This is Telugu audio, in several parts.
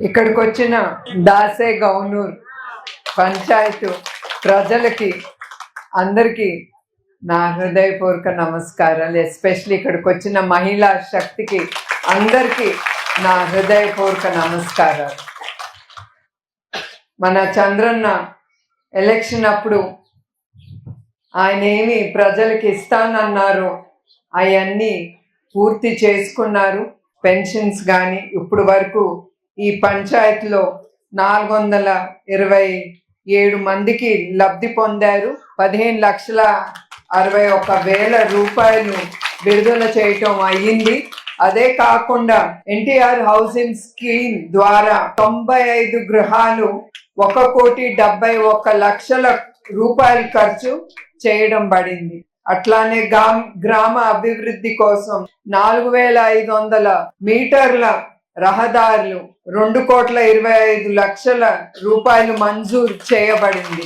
ఇక్కడికి వచ్చిన దాసే గౌనూర్ పంచాయత్ ప్రజలకి అందరికీ నా హృదయపూర్వక నమస్కారాలు. ఎస్పెషల్లీ ఇక్కడికి వచ్చిన మహిళా శక్తికి అందరికీ నా హృదయపూర్వక నమస్కారాలు. మన చంద్రన్న ఎలక్షన్ అప్పుడు ఆయన ఏమి ప్రజలకి ఇస్తానన్నారు అవన్నీ పూర్తి చేసుకున్నారు. పెన్షన్స్ కానీ ఇప్పుడు వరకు ఈ పంచాయతీలో నాలుగు వందల ఇరవై ఏడు మందికి లబ్ధి పొందారు. పదిహేను లక్షల అరవై ఒక వేల రూపాయలు విడుదల చేయటం అయ్యింది. అదే కాకుండా ఎన్టీఆర్ హౌసింగ్ స్కీమ్ ద్వారా తొంభై ఐదు గృహాలు ఒక కోటి డెబ్బై ఒక లక్షల రూపాయలు ఖర్చు చేయడం పడింది. అట్లానే గ్రామ గ్రామ అభివృద్ధి కోసం నాలుగు వేల ఐదు వందల మీటర్ల రహదారులు రెండు కోట్ల ఇరవై ఐదు లక్షల రూపాయలు మంజూరు చేయబడింది.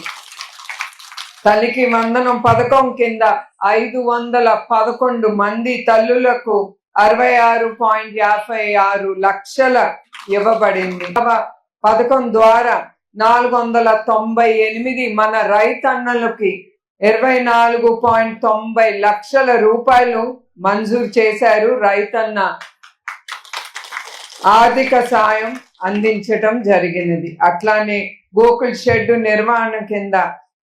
తల్లికి వందనం పథకం కింద ఐదు వందల పదకొండు మంది తల్లులకు అరవై ఆరు పాయింట్ యాభై ఆరు లక్షల ఇవ్వబడింది. పథకం ద్వారా నాలుగు వందల తొంభై ఎనిమిది మన రైతన్నలకి ఇరవై నాలుగు పాయింట్ తొంభై లక్షల రూపాయలు మంజూరు చేశారు రైతన్న ఆర్థిక సాయం అందించటం జరిగినది. అట్లానే గోకుల్ షెడ్ నిర్మాణం కింద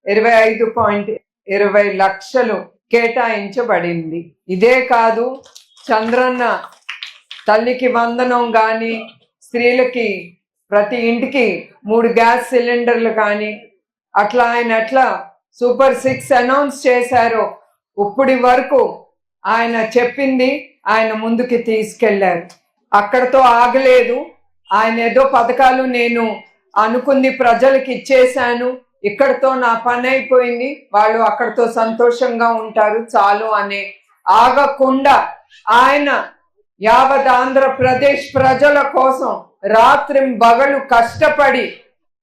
ఇరవై ఐదు పాయింట్ ఇరవై లక్షలు కేటాయించబడింది. ఇదే కాదు చంద్రన్న తల్లికి వందనం కానీ స్త్రీలకి ప్రతి ఇంటికి మూడు గ్యాస్ సిలిండర్లు కానీ అట్లా ఆయన అట్లా సూపర్ సిక్స్ అనౌన్స్ చేశారు ఇప్పటి వరకు ఆయన చెప్పింది ఆయన ముందుకి తీసుకెళ్ళారు. అక్కడతో ఆగలేదు. ఆయన ఏదో పథకాలు నేను అనుకుంది ప్రజలకు ఇచ్చేశాను. ఇక్కడతో నా పని అయిపోయింది. వాళ్ళు అక్కడతో సంతోషంగా ఉంటారు. చాలు అనే ఆగకుండా ఆయన యావత్ ఆంధ్రప్రదేశ్ ప్రజల కోసం రాత్రి బగలు కష్టపడి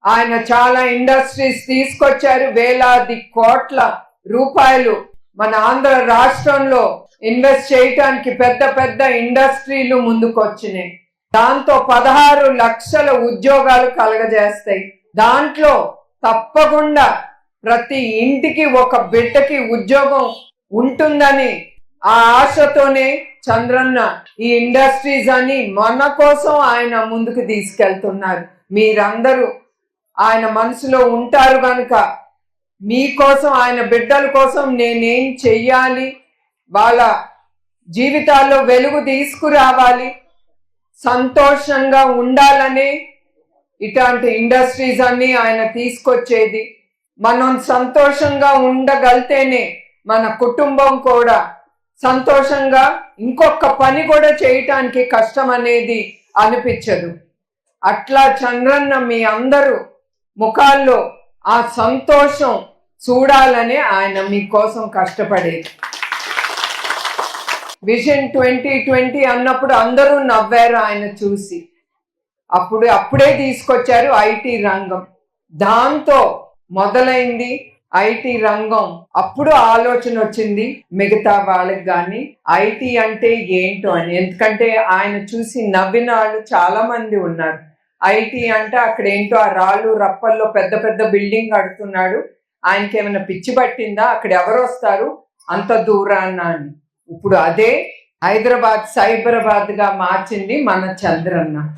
ఆయన చాలా ఇండస్ట్రీస్ తీసుకొచ్చారు. వేలాది కోట్ల రూపాయలు మన ఆంధ్ర రాష్ట్రంలో ఇన్వెస్ట్ చేయటానికి పెద్ద పెద్ద ఇండస్ట్రీలు ముందుకొచ్చినాయి. దాంతో పదహారు లక్షల ఉద్యోగాలు కలగజేస్తాయి. దాంట్లో తప్పకుండా ప్రతి ఇంటికి ఒక బిడ్డకి ఉద్యోగం ఉంటుందని ఆ ఆశతోనే చంద్రన్న ఈ ఇండస్ట్రీస్ అని మన కోసం ఆయన ముందుకు తీసుకెళ్తున్నారు. మీరందరూ ఆయన మనసులో ఉంటారు కనుక మీకోసం ఆయన బిడ్డల కోసం నేనేం చెయ్యాలి? వాళ్ళ జీవితాల్లో వెలుగు తీసుకురావాలి. సంతోషంగా ఉండాలనే ఇట్లాంటి ఇండస్ట్రీస్ అన్ని ఆయన తీసుకొచ్చేది. మనం సంతోషంగా ఉండగలితేనే మన కుటుంబం కూడా సంతోషంగా ఇంకొక పని కూడా చేయటానికి కష్టం అనేది అనిపించదు. అట్లా చంద్రన్న మీ అందరూ ముఖాల్లో ఆ సంతోషం చూడాలని ఆయన మీకోసం కష్టపడేది. విజన్ ట్వంటీ ట్వంటీ అన్నప్పుడు అందరూ నవ్వారు ఆయన చూసి. అప్పుడు అప్పుడే తీసుకొచ్చారు ఐటీ రంగం. దాంతో మొదలైంది ఐటీ రంగం. అప్పుడు ఆలోచన వచ్చింది మిగతా వాళ్ళకి కానీ ఐటీ అంటే ఏంటో అని. ఎందుకంటే ఆయన చూసి నవ్విన వాళ్ళు చాలా మంది ఉన్నారు. ఐటీ అంటే అక్కడ ఏంటో ఆ రాళ్ళు రప్పల్లో పెద్ద పెద్ద బిల్డింగ్ కడుతున్నాడు. ఆయనకి ఏమైనా పిచ్చి పట్టిందా? అక్కడ ఎవరు వస్తారు? అంత దూరాన్న అని. ఇప్పుడు అదే హైదరాబాద్ సైబరాబాద్గా మార్చింది మన చంద్రన్న.